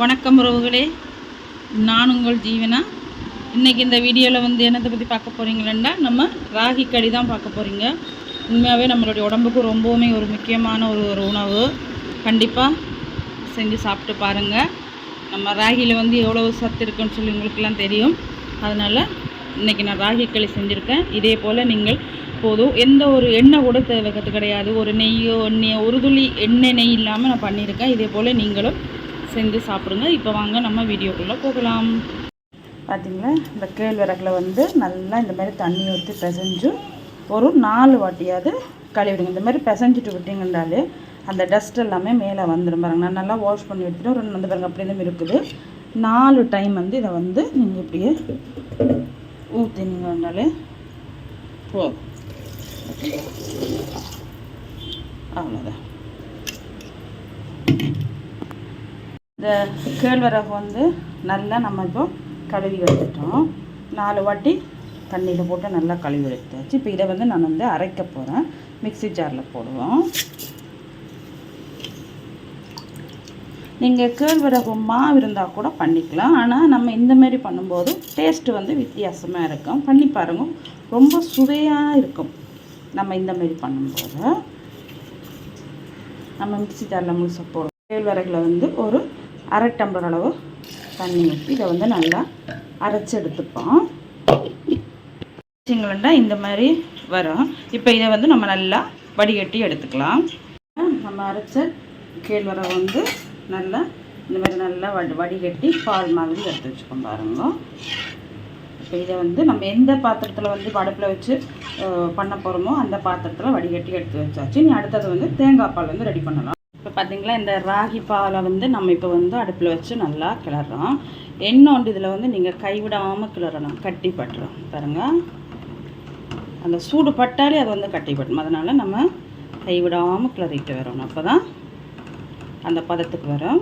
வணக்கம் உறவுகளே. நான் உங்கள் ஜீவனா? இன்றைக்கி இந்த வீடியோவில் வந்து என்னத்தை பற்றி பார்க்க போகிறீங்களா நம்ம ராகி களி தான் பார்க்க போகிறீங்க உண்மையாகவே நம்மளுடைய உடம்புக்கு ரொம்பவுமே ஒரு முக்கியமான ஒரு ஒரு உணவு. கண்டிப்பாக செஞ்சு சாப்பிட்டு பாருங்கள் நம்ம ராகியில் வந்து எவ்வளோ சத்து இருக்குன்னு சொல்லி உங்களுக்கெல்லாம் தெரியும். அதனால் இன்றைக்கி நான் ராகி களி செஞ்சுருக்கேன். இதே போல் நீங்கள் போதும். எந்த ஒரு எண்ணெய் கூட தேவைக்கிறது கிடையாது. ஒரு நெய்யோ ஒன்றையோ ஒரு துளி எண்ணெய் நெய் இல்லாமல் நான் பண்ணியிருக்கேன். இதே போல் நீங்களும் செஞ்சு சாப்பிடுங்க. இப்போ வாங்க நம்ம வீடியோக்குள்ளே போகலாம். பார்த்தீங்களா இந்த கேழ்வரகில் வந்து நல்லா இந்த மாதிரி தண்ணி ஊற்றி பிசைஞ்சு ஒரு நாலு வாட்டியாவது கழுவிடுங்க. இந்த மாதிரி பிசைஞ்சிட்டு விட்டிங்கன்றாலே அந்த டஸ்ட் எல்லாமே மேலே வந்துடும் பாருங்க. நான் நல்லா வாஷ் பண்ணி எடுத்துகிட்டு ஒரு வந்து பாருங்க அப்படியே தான் இருக்குது. நாலு டைம் வந்து இதை வந்து நீங்கள் இப்படியே ஊற்றினீங்கன்னாலே போதும். அவ்வளோதான் இந்த கேழ்வரகு வந்து நல்லா நம்ம இப்போ கழுவி எடுத்துட்டோம். நாலு வாட்டி தண்ணியில் போட்டு நல்லா கழுவி எடுத்தாச்சு. இப்போ இதை வந்து நான் வந்து அரைக்க போகிறேன் மிக்ஸி ஜாரில் போடுவோம். நீங்கள் கேழ்வரகு மாவு இருந்தால் கூட பண்ணிக்கலாம். ஆனால் நம்ம இந்தமாரி பண்ணும்போது டேஸ்ட்டு வந்து வித்தியாசமாக இருக்கும். பண்ணி பாருங்க. ரொம்ப சுவையாக இருக்கும். நம்ம இந்தமாரி பண்ணும்போது. நம்ம மிக்சி ஜாரில் முழுசாக போடுவோம். கேழ்வரகில் வந்து ஒரு அரை டம்ளர் அளவு தண்ணி ஊற்றி இதை வந்து நல்லா அரைச்சி எடுத்துப்போம். வச்சிங்களா இந்த மாதிரி வரும். இப்போ இதை வந்து நம்ம நல்லா வடிகட்டி எடுத்துக்கலாம். நம்ம அரைச்ச கேழ்வரகு வந்து நல்லா இந்த மாதிரி நல்லா வடி வடிகட்டி பால் மாதிரி எடுத்து வச்சுக்கோம் பாருங்க. இப்போ இதை வந்து நம்ம எந்த பாத்திரத்தில் வந்து அடுப்பில் வச்சு பண்ண போகிறோமோ அந்த பாத்திரத்தில் வடிகட்டி எடுத்து வச்சாச்சு. நீ அடுத்தது வந்து தேங்காய் பால் வந்து ரெடி பண்ணலாம். இப்போ பார்த்தீங்களா இந்த ராகி பாலை வந்து நம்ம இப்போ வந்து அடுப்பில் வச்சு நல்லா கிளறோம் இன்னொன்று இதில் வந்து நீங்கள் கைவிடாமல் கிளறணும் கட்டி பட்டுறோம் பாருங்கள் அந்த சூடு பட்டாலே அது வந்து கட்டி பட்டும் அதனால் நம்ம கைவிடாமல் கிளறிட்டு வரணும் அப்போ தான் அந்த பதத்துக்கு வரும்.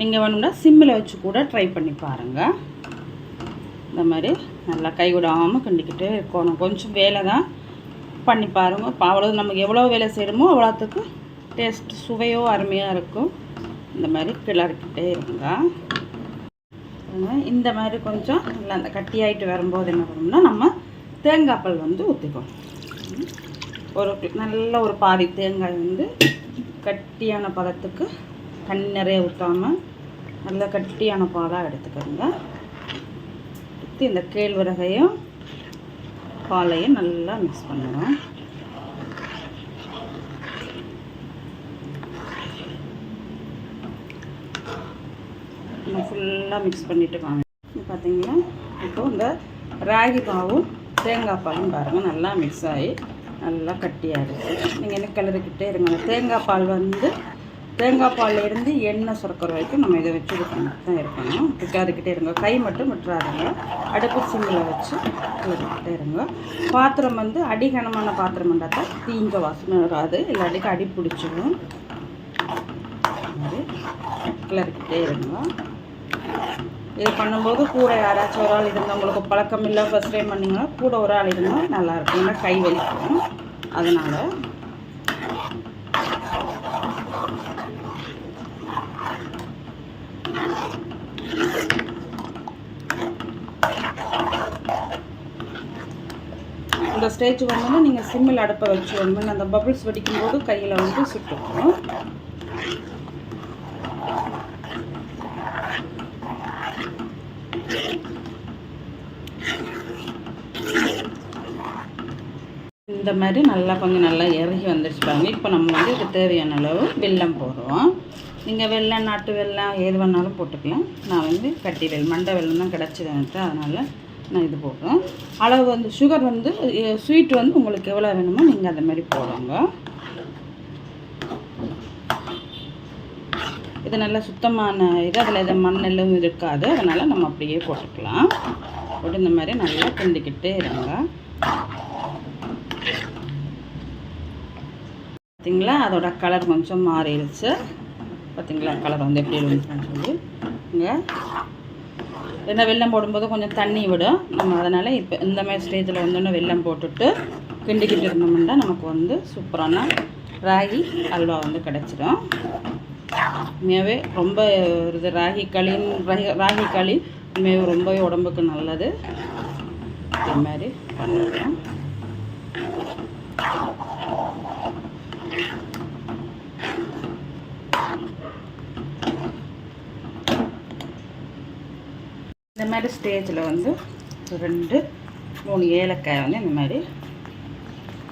நீங்கள் வேணும்னா சிம்மில் வச்சு கூட ட்ரை பண்ணி பாருங்கள் இந்த மாதிரி நல்லா கைவிடாமல் கிண்டிக்கிட்டே இருக்கணும். கொஞ்சம் வேலை தான் பண்ணி பாருங்கள் இப்போ அவ்வளோ நமக்கு எவ்வளோ வேலை செய்கிறோமோ அவ்வளோத்துக்கு டேஸ்ட் சுவையோ அருமையாக இருக்கும். இந்த மாதிரி கிளறிக்கிட்டே இருங்க. இந்த மாதிரி கொஞ்சம் நல்லா அந்த கட்டியாயிட்டு வரும்போது என்ன பண்ணணும்னா நம்ம தேங்காய் பால் வந்து ஊற்றிக்கோம் ஒரு நல்ல ஒரு பாதி தேங்காய் வந்து கட்டியான பழத்துக்கு தண்ணி நிறைய ஊற்றாமல் நல்ல கட்டியான பாலாக எடுத்துக்கோங்க. ஊற்றி இந்த கேழ்வரகையும் பாலையும் நல்லா மிக்ஸ் பண்ணுவோம் ஃபுல்லாக மிக்ஸ் பண்ணிட்டு வாங்க. இப்போ பார்த்தீங்கன்னா இப்போ இந்த ராகி மாவும் தேங்காய் பாலும் பாருங்கள் நல்லா மிக்ஸ் ஆகி நல்லா கட்டியாகிடுச்சு நீங்கள் என்ன கிளறிக்கிட்டே இருங்க. தேங்காய் பால் வந்து தேங்காய் பால்லேருந்து எண்ணெய் சுரக்கிற வரைக்கும் நம்ம இதை வச்சு இது பண்ணிட்டு தான் இருக்கணும். கிளறிக்கிட்டே இருங்க. கை மட்டும் விட்டுறாருங்க அடுப்பு சிம்மில் வச்சு கிளறிக்கிட்டே இருங்க. பாத்திரம் வந்து அடிகனமான பாத்திரம் இருந்தால் தான் தீஞ்ச வாசனை வராது. இல்லாட்டிக்கு அடி பிடிச்சிடும் கிளறிக்கிட்டே இருங்க. இது பண்ணும்போது கூட யாராச்சும் ஒரு ஆள் இருந்தால் உங்களுக்கு பழக்கம் இல்லை ஃபஸ்ட் டைம் பண்ணிங்கன்னா கூட ஒரு ஆள் இருந்தால் நல்லாயிருக்கும் ஏன்னா கை வலிக்கும். அதனால் இந்த ஸ்டேஜ் வந்தோன்னா நீங்கள் சிம்மில் அடுப்பை வச்சு வந்து அந்த பபிள்ஸ் வெடிக்கும் போது கையில் வந்து சுட்டுக்கணும். இந்த மாதிரி நல்லா கொஞ்சம் நல்லா இறங்கி வந்துடுச்சு பாருங்க. இப்போ நம்ம வந்து இதுக்கு தேவையான அளவு வெல்லம் போடுவோம் நீங்கள் வெள்ளம் நாட்டு வெள்ளம் எது வேணாலும் போட்டுக்கலாம். நான் வந்து கட்டி வெள்ளம் மண்டை வெல்லம் தான் கிடச்சிது எனக்கு அதனால் நான் இது போடுறேன் அளவு வந்து சுகர் வந்து ஸ்வீட் வந்து உங்களுக்கு எவ்வளோ வேணுமோ நீங்கள் அந்த மாதிரி போடுங்க. இது நல்ல சுத்தமான இது அதில் எதுவும் மண் எல்லாம் இருக்காது. அதனால் நம்ம அப்படியே போட்டுக்கலாம். போட்டு இந்த மாதிரி நல்லா கிண்டிக்கிட்டே இருங்க. பார்த்தீங்களா அதோட கலர் கொஞ்சம் மாறிடுச்சு. பார்த்தீங்களா கலர் வந்து எப்படி இருந்துச்சுன்னு சொல்லி. இங்கே. ஏன்னா வெல்லம் போடும்போது கொஞ்சம் தண்ணி விடும். நம்ம அதனால் இப்போ இந்த மாதிரி ஸ்டேஜில் வந்தோன்னே வெல்லம் போட்டுட்டு கிண்டிக்கிட்டு இருந்தோம்னா நமக்கு வந்து சூப்பரான ராகி அல்வா வந்து கிடச்சிடும் உண்மையாகவே ரொம்ப இது ராகி களின்னு ராகி ராகி களி உண்மையாகவே ரொம்பவே உடம்புக்கு நல்லது. இதே மாதிரி பண்ணிடலாம் மாதிரி ஸ்டேஜில் வந்து ரெண்டு மூணு ஏலக்காய் வந்து இந்த மாதிரி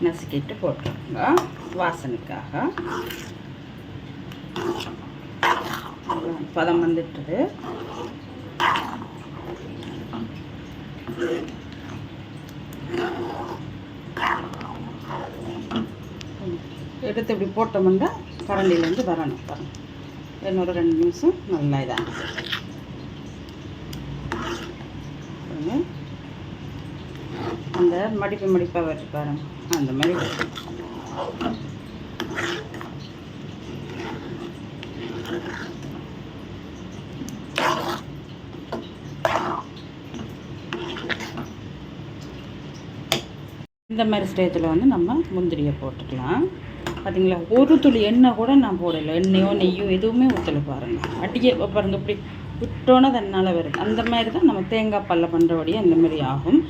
நசுக்கிட்டு போட்டுருங்க. வாசனைக்காக. பதம் வந்துட்டுது. எடுத்து இப்படி போட்டோம்னா கரண்டியிலேருந்து வரணும். பாருங்க. இன்னொரு ரெண்டு நிமிஷம் நல்லா இதாக பாருங்க. அந்த மடிப்பு மடிப்பாக வச்சு பாருங்க. அந்த மாதிரி. இந்த மாதிரி ஸ்டேஜில் வந்து நம்ம முந்திரியை போட்டுக்கலாம். பார்த்தீங்களா ஒரு துளி எண்ணெய் கூட நான் போடலை. எண்ணெயோ நெய்யோ எதுவுமே ஊற்றலை பாருங்கள் அடியே பாருங்க இப்படி விட்டோன்னே தன்னால் வருது. அந்த மாதிரி தான் நம்ம தேங்காய் பல்ல பண்ணுறபடியே அந்த மாதிரி ஆகும்.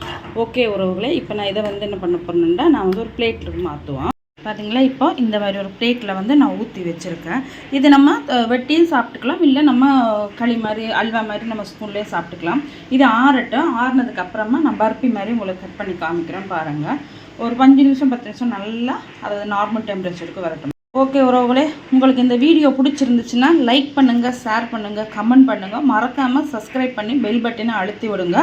ஓகே உறவுகளே இப்போ நான் இதை வந்து என்ன பண்ண போகிறேன்னா நான் வந்து ஒரு பிளேட்டில் மாற்றுவோம் பார்த்தீங்களா இப்போ இந்த மாதிரி ஒரு பிளேட்டில் வந்து நான் ஊற்றி வச்சுருக்கேன். இது நம்ம வெட்டியும் சாப்பிட்டுக்கலாம். இல்லை நம்ம களி மாதிரி அல்வா மாதிரி நம்ம ஸ்பூன்லேயே சாப்பிட்டுக்கலாம். இது ஆறட்டும். ஆறுனதுக்கப்புறமா நான் பர்பி மாதிரி உங்களுக்கு கட் பண்ணி காமிக்கிறேன் பாருங்கள் ஒரு அஞ்சு நிமிஷம் பத்து நிமிஷம் நல்லா அதாவது நார்மல் டெம்பரேச்சருக்கு வரட்டும். ஓகே உறவுகளே உங்களுக்கு இந்த வீடியோ பிடிச்சிருந்துச்சுன்னா லைக் பண்ணுங்கள் ஷேர் பண்ணுங்கள் கமெண்ட் பண்ணுங்கள் மறக்காமல் சப்ஸ்கிரைப் பண்ணி பெல் பட்டனை அழுத்தி விடுங்க.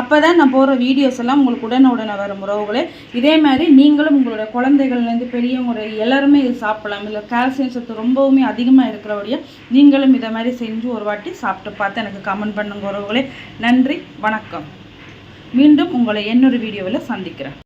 அப்போ தான் நான் போகிற வீடியோஸ் எல்லாம் உங்களுக்கு உடனே உடனே வரும் உறவுகளே. இதே மாதிரி நீங்களும் உங்களுடைய குழந்தைகள்லேருந்து பெரியவங்க எல்லாருமே இது சாப்பிடலாம். இல்லை கால்சியம் சத்து ரொம்பவுமே அதிகமாக இருக்கிறபடியே நீங்களும் இதை மாதிரி செஞ்சு ஒரு வாட்டி சாப்பிட்டு பார்த்து எனக்கு கமெண்ட் பண்ணுங்க உறவுகளே. நன்றி வணக்கம். மீண்டும் உங்களை இன்னொரு வீடியோவில் சந்திக்கிறேன்.